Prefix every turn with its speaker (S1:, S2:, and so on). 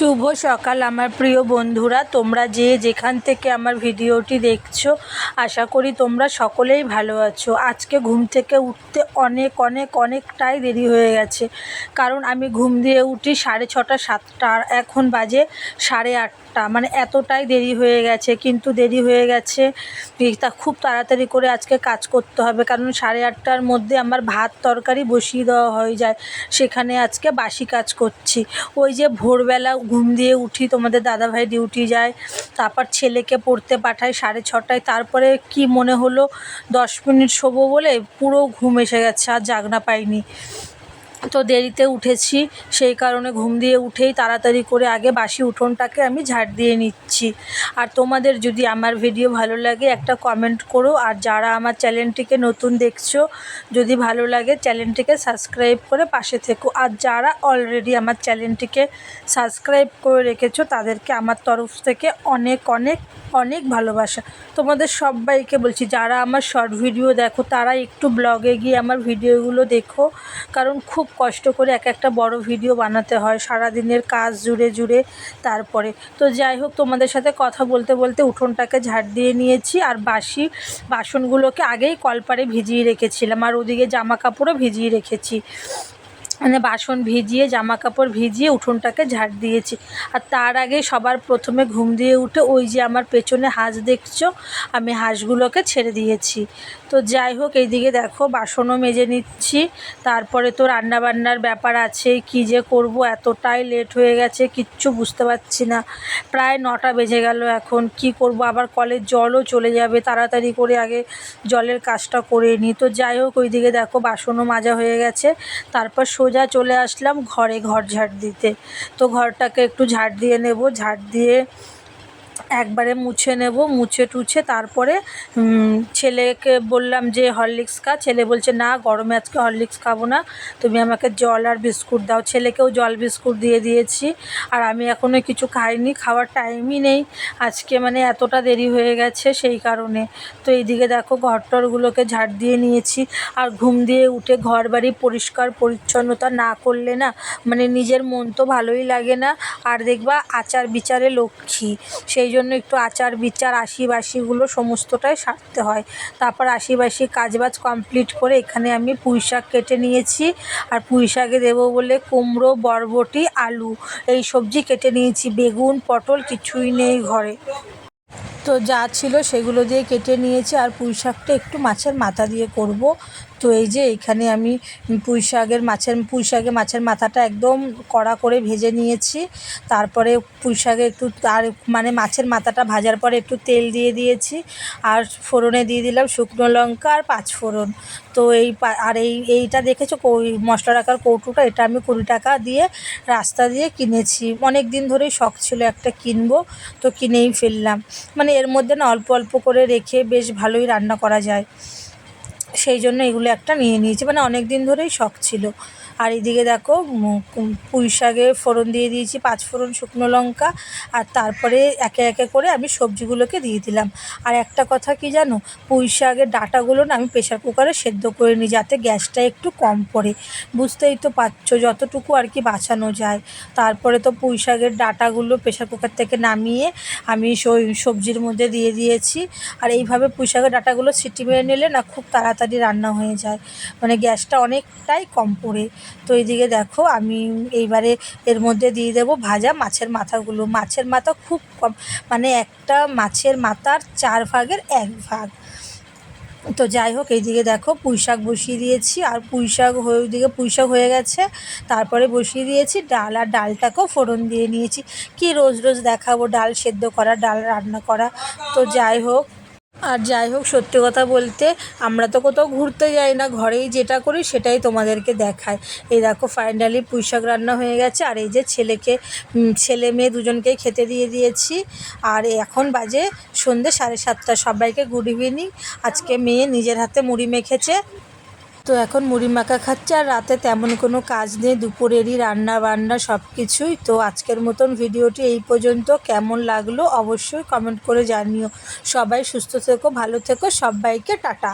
S1: শুভ সকাল, আমার প্রিয় বন্ধুরা। তোমরা যে যেখান থেকে আমার ভিডিওটি দেখছ, আশা করি তোমরা সকলেই ভালো আছো। আজকে ঘুম থেকে উঠতে অনেক অনেক, অনেকটাই দেরি হয়ে গেছে। কারণ আমি ঘুম দিয়ে উঠি সাড়ে ছটা, সাতটা, আর এখন বাজে সাড়ে আটটা। মানে এতটাই দেরি হয়ে গেছে, কিন্তু দেরি হয়ে গেছে। তা খুব তাড়াতাড়ি করে আজকে কাজ করতে হবে, কারণ সাড়ে আটটার মধ্যে আমার ভাত তরকারি বসিয়ে দেওয়া হয়ে যায়। সেখানে আজকে বাসি কাজ করছি। ওই যে ভোরবেলা ঘুম দিয়ে উঠি, তোমাদের দাদাভাই ডিউটি যায়, তারপর ছেলেকে পড়তে পাঠাই সাড়ে ছটায়, তারপরে কি মনে হলো, দশ মিনিট শোবো বলে পুরো ঘুম এসে গেছে, আর জাগনা পাইনি। তো দেরিতে উঠেছি, সেই কারণে ঘুম দিয়ে উঠেই তাড়াতাড়ি করে আগে বাসি উঠোনটাকে আমি ঝাড় দিয়ে নিচ্ছি। আর তোমাদের যদি আমার ভিডিও ভালো লাগে, একটা কমেন্ট করো। আর যারা আমার চ্যানেলটিকে নতুন দেখছ, যদি ভালো লাগে, চ্যানেলটিকে সাবস্ক্রাইব করে পাশে থেকো। আর যারা অলরেডি আমার চ্যানেলটিকে সাবস্ক্রাইব করে রেখেছো, তাদেরকে আমার তরফ থেকে অনেক অনেক অনেক ভালোবাসা। তোমাদের সবাইকে বলছি, যারা আমার শর্ট ভিডিও দেখো, তারা একটু ব্লগে গিয়ে আমার ভিডিওগুলো দেখো। কারণ খুব কষ্ট করে এক একটা বড় ভিডিও বানাতে হয় সারা দিনের কাজ জুড়ে জুড়ে তারপরে। তো যাই হোক, তোমাদের সাথে কথা বলতে বলতে উঠোনটাকে ঝাড় দিয়ে নিয়েছি আর বাসি বাসনগুলোকে আগেই কলপারে ভিজিয়ে রেখেছিলাম আর ওদিকে জামা কাপড়ও ভিজিয়ে রেখেছি। মানে বাসন ভিজিয়ে জামা কাপড় ভিজিয়ে উঠোনটাকে ঝাড় দিয়েছি। আর তার আগে সবার প্রথমে ঘুম দিয়ে উঠে ওই যে আমার পেছনে হাঁস দেখছ, আমি হাঁসগুলোকে ছেড়ে দিয়েছি। তো যাই হোক, এইদিকে দেখো বাসনও মেজে নিচ্ছি। তারপরে তো রান্নাবান্নার ব্যাপার আছে কী যে করব? এতটাই লেট হয়ে গেছে, কিচ্ছু বুঝতে পারছি না। প্রায় নটা বেজে গেল এখন, কি করব? আবার কলের জলও চলে যাবে, তাড়াতাড়ি করে আগে জলের কাজটা করে নিই। তো যাই হোক, ওইদিকে দেখো বাসনও মাজা হয়ে গেছে। তারপর সোজা চলে আসলাম, ঘরে ঘর ঝাড় দিতে। তো ঘরটাকে একটু ঝাড় দিয়ে নেব। ঝাড় দিয়ে একবারে মুছে নেব, মুছে টুছে তারপরে ছেলেকে বললাম যে হরলিক্স খা। ছেলে বলছে, না, গরমে আজকে হরলিক্স খাব না। তুমি আমাকে জল আর বিস্কুট দাও। ছেলেকেও জল, বিস্কুট দিয়ে দিয়েছি। আর আমি এখনও কিছু খাইনি, খাওয়ার টাইমই নেই। আজকে মানে এতটা দেরি হয়ে গেছে সেই কারণে। তো এইদিকে দেখো ঘর টরগুলোকে ঝাড় দিয়ে নিয়েছি। আর ঘুম দিয়ে উঠে ঘর বাড়ি পরিষ্কার, পরিচ্ছন্নতা না করলে না মানে নিজের মন তো ভালোই লাগে না। আর দেখবা আচার বিচারে লক্ষ্মী। সেই জন্য একটু আচার বিচার আশি বাসিগুলো সমস্তটাই সারতে হয়। তারপর আশি বাসি কাজবাজ কমপ্লিট করে এখানে আমি পুঁই শাক কেটে নিয়েছি। আর পুঁই শাকে দেবো বলে কুমড়ো, বরবটি, আলু এই সবজি কেটে নিয়েছি। বেগুন, পটল কিছুই নেই ঘরে। তো যা ছিল সেগুলো দিয়ে কেটে নিয়েছি। আর পুঁই শাকটা একটু মাছের মাথা দিয়ে করব। তো এই যে এখানে আমি পুঁই শাকের মাছের পুঁই শাকে মাছের মাথাটা একদম কড়া করে ভেজে নিয়েছি। তারপরে পুঁই শাকে একটু আর মানে মাছের মাথাটা ভাজার পরে একটু তেল দিয়ে দিয়েছি আর ফোড়নে দিয়ে দিলাম শুকনো লঙ্কা আর পাঁচ ফোড়ন। তো এই আর এই, এইটা দেখেছ মশলা রাখার কৌটোটা, এটা আমি কুড়ি টাকা দিয়ে রাস্তা দিয়ে কিনেছি। অনেক দিন ধরেই শখ ছিল একটা কিনবো, তো কিনেই ফেললাম। মানে এর মধ্যে না অল্প অল্প করে রেখে বেশ ভালোই রান্না করা যায়। সেই জন্য এগুলো একটা নিয়ে নিয়েছি। মানে অনেক দিন ধরেই শখ ছিল। আর এদিকে দেখো পুঁই শাকে ফোড়ন দিয়ে দিয়েছি, পাঁচ ফোড়ন শুকনো লঙ্কা, আর তারপরে একে একে করে আমি সবজিগুলোকে দিয়ে দিলাম। আর একটা কথা কি জানো, পুঁই শাকের ডাটাগুলো না আমি প্রেশার কুকারে সেদ্ধ করে নিই যাতে গ্যাসটা একটু কম পড়ে। বুঝতেই তো পারছ, যতটুকু আর কি বাঁচানো যায়। তারপরে তো পুঁই শাকের ডাটাগুলো প্রেশার কুকার থেকে নামিয়ে আমি সবজির মধ্যে দিয়ে দিয়েছি। আর এইভাবে পুঁই শাকের ডাঁটাগুলো সিটি মেরে নিলে না খুব তাড়াতাড়ি রান্না হয়ে যায়। মানে গ্যাসটা অনেকটাই কম পড়ে। তো এইদিকে দেখো, আমি এইবারে এর মধ্যে দিয়ে দেবো ভাজা মাছের মাথাগুলো। মাছের মাথা খুব কম মানে একটা মাছের মাথার চার ভাগের এক ভাগ। তো যাই হোক, এইদিকে দেখো, পুঁই শাক বসিয়ে দিয়েছি। আর পুঁই শাক হয়ে, ওইদিকে পুঁই শাক হয়ে গেছে। তারপরে বসিয়ে দিয়েছি ডাল, আর ডালটাকেও ফোড়ন দিয়ে নিয়েছি। কি রোজ রোজ দেখাবো ডাল, সেদ্ধ করা, ডাল রান্না করা। তো যাই হোক আর যাই হোক, সত্যি কথা বলতে আমরা তো কোথাও ঘুরতে যাই না, ঘরেই যেটা করি সেটাই তোমাদেরকে দেখায় এই দেখো ফাইনালি পুঁই শাক রান্না হয়ে গেছে, আর এই যে ছেলেকে ছেলে মেয়ে দুজনকেই খেতে দিয়ে দিয়েছি। আর এখন বাজে সন্ধ্যে সাড়ে সাতটা, সবাইকে গুড ইভিনিং। আজকে মেয়ে নিজের হাতে মুড়ি মেখেছে তো এখন মুড়ি মাখা খাচ্ছে আর রাতে তেমন কোনো কাজ নেই, দুপুরেরই রান্না বান্না সব কিছুই। তো আজকের মতন ভিডিওটি এই পর্যন্ত। কেমন লাগল অবশ্যই কমেন্ট করে জানিও। সবাই সুস্থ থেকো, ভালো থেকো, সবাইকে টাটা।